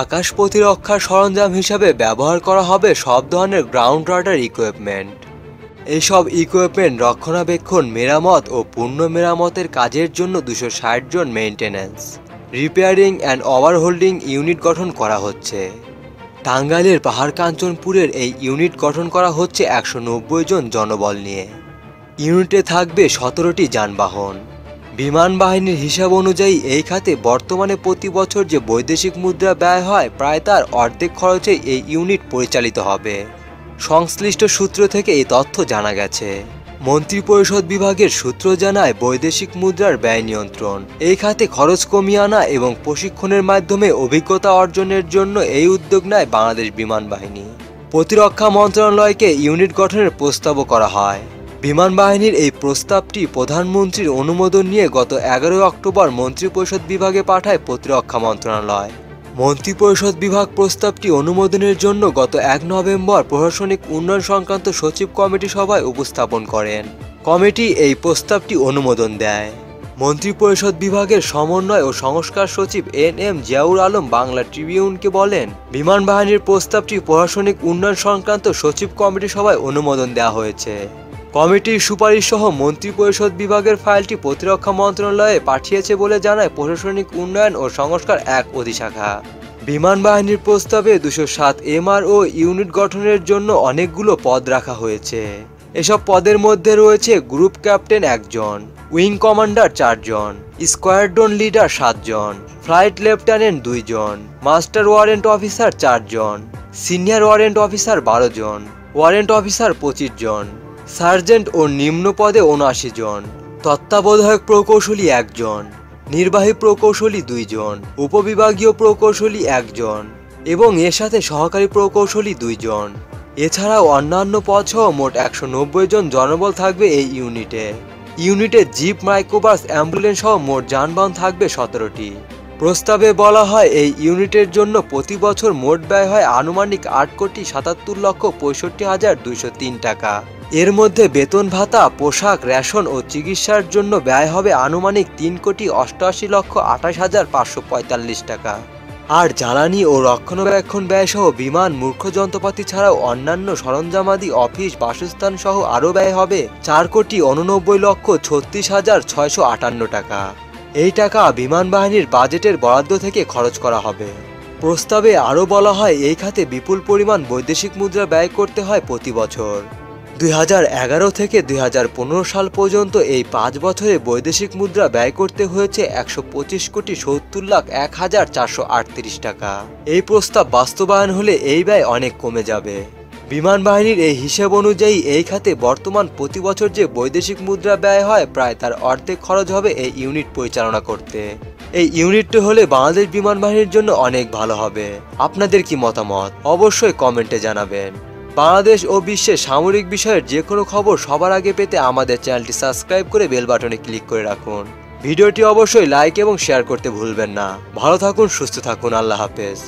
আকাশ প্রতিরক্ষার সরঞ্জাম হিসাবে ব্যবহার করা হবে সব ধরনের গ্রাউন্ড রাডার ইকুইপমেন্ট এইসব ইকুইপমেন্ট রক্ষণাবেক্ষণ মেরামত ও পূর্ণ মেরামতের কাজের জন্য দুশো ষাট জন মেইনটেন্যান্স রিপেয়ারিং অ্যান্ড ওভারহোল্ডিং ইউনিট গঠন করা হচ্ছে। টাঙ্গাইলের পাহাড় কাঞ্চনপুরের এই ইউনিট গঠন করা হচ্ছে একশো নব্বই জন জনবল নিয়ে। ইউনিটে থাকবে সতেরোটি যানবাহন। বিমান বাহিনীর হিসাব অনুযায়ী এই খাতে বর্তমানে প্রতি বছর যে বৈদেশিক মুদ্রা ব্যয় হয়, প্রায় তার অর্ধেক খরচে এই ইউনিট পরিচালিত হবে। সংশ্লিষ্ট সূত্র থেকে এই তথ্য জানা গেছে। মন্ত্রিপরিষদ বিভাগের সূত্র জানায়, বৈদেশিক মুদ্রার ব্যয় নিয়ন্ত্রণ। এই খাতে খরচ কমিয়ে আনা এবং প্রশিক্ষণের মাধ্যমে অভিজ্ঞতা অর্জনের জন্য এই উদ্যোগ নেয় বাংলাদেশ বিমান বাহিনী প্রতিরক্ষা মন্ত্রণালয়কে ইউনিট গঠনের প্রস্তাবও করা হয়। বিমান বাহিনীর এই প্রস্তাবটি প্রধানমন্ত্রীর অনুমোদন নিয়ে গত এগারোই অক্টোবর মন্ত্রিপরিষদ বিভাগে পাঠায় প্রতিরক্ষা মন্ত্রণালয়। মন্ত্রিপরিষদ বিভাগ প্রস্তাবটি অনুমোদনের জন্য গত এক নভেম্বর প্রশাসনিক উন্নয়ন সংক্রান্ত সচিব কমিটি সভায় উপস্থাপন করেন। কমিটি এই প্রস্তাবটি অনুমোদন দেয়। মন্ত্রিপরিষদ বিভাগের সমন্বয় ও সংস্কার সচিব এন এম জিয়াউর আলম বাংলা ট্রিবিউনকে বলেন বিমান বাহিনীর প্রস্তাবটি প্রশাসনিক উন্নয়ন সংক্রান্ত সচিব কমিটি সভায় অনুমোদন দেওয়া হয়েছে। কমিটির সুপারিশ সহ মন্ত্রিপরিষদ বিভাগের ফাইলটি প্রতিরক্ষা মন্ত্রণালয়ে পাঠিয়েছে বলে জানায় প্রশাসনিক উন্নয়ন ও সংস্কার এক অধিশাখা। বিমান বাহিনীর প্রস্তাবে দুশো সাত এমআরও ইউনিট গঠনের জন্য অনেকগুলো পদ রাখা হয়েছে। এসব পদের মধ্যে রয়েছে গ্রুপ ক্যাপ্টেন একজন, উইং কমান্ডার চারজন, স্কোয়াড্রন লিডার সাতজন, ফ্লাইট লেফটেন্যান্ট দুইজন, মাস্টার ওয়ারেন্ট অফিসার চারজন, সিনিয়র ওয়ারেন্ট অফিসার বারো জন, ওয়ারেন্ট অফিসার পঁচিশ জন। সার্জেন্ট ও নিম্ন পদে উনআশি জন, তত্ত্বাবধায়ক প্রকৌশলী একজন, নির্বাহী প্রকৌশলী দুইজন, উপবিভাগীয় প্রকৌশলী একজন এবং এর সাথে সহকারী প্রকৌশলী দুইজন। এছাড়াও অন্যান্য পদ সহ মোট একশো নব্বই জন জনবল থাকবে এই ইউনিটে। ইউনিটে জিপ, মাইক্রোবাস, অ্যাম্বুলেন্স সহ মোট যানবাহন থাকবে সতেরোটি। প্রস্তাবে বলা হয়, এই ইউনিটের জন্য প্রতি বছর মোট ব্যয় হয় আনুমানিক আট কোটি সাতাত্তর লক্ষ পঁয়ষট্টি হাজার দুইশো তিন টাকা। এর মধ্যে বেতন ভাতা, পোশাক, রেশন ও চিকিৎসার জন্য ব্যয় হবে আনুমানিক তিন কোটি অষ্টআশি লক্ষ আঠাশ হাজার পাঁচশো পঁয়তাল্লিশ টাকা। আর জ্বালানি ও রক্ষণাবেক্ষণ ব্যয় সহ বিমান, মূর্খ যন্ত্রপাতি ছাড়াও অন্যান্য সরঞ্জামাদি অফিস, বাসস্থান সহ আরও ব্যয় হবে চার কোটি উননব্বই লক্ষ ছত্রিশ হাজার ছয়শো আটান্ন টাকা। এই টাকা বিমান বাহিনীর বাজেটের বরাদ্দ থেকে খরচ করা হবে। প্রস্তাবে আরও বলা হয়, এই খাতে বিপুল পরিমাণ বৈদেশিক মুদ্রা ব্যয় করতে হয় প্রতি বছর। দুই হাজার এগারো থেকে দুই হাজার পনেরো সাল পর্যন্ত এই পাঁচ বছরে বৈদেশিক মুদ্রা ব্যয় করতে হয়েছে একশো পঁচিশ কোটি সত্তর লাখ এক হাজার চারশো আটত্রিশ টাকা। এই প্রস্তাব বাস্তবায়ন হলে এই ব্যয় অনেক কমে যাবে। বিমান বাহিনীর এই হিসেব অনুযায়ী এই খাতে বর্তমান প্রতি বছর যে বৈদেশিক মুদ্রা ব্যয় হয় প্রায় তার অর্ধেক খরচ হবে এই ইউনিট পরিচালনা করতে। এই ইউনিটটি হলে বাংলাদেশ বিমান বাহিনীর জন্য অনেক ভালো হবে। আপনাদের কি মতামত? অবশ্যই কমেন্টে জানাবেন। বাংলাদেশ ও বিশ্বের সামরিক বিষয়ের যে কোনো খবর সবার আগে পেতে আমাদের চ্যানেলটি সাবস্ক্রাইব করে বেল বাটনে ক্লিক করে রাখুন। ভিডিওটি অবশ্যই লাইক এবং শেয়ার করতে ভুলবেন না। ভালো থাকুন, সুস্থ থাকুন, আল্লাহ হাফেজ।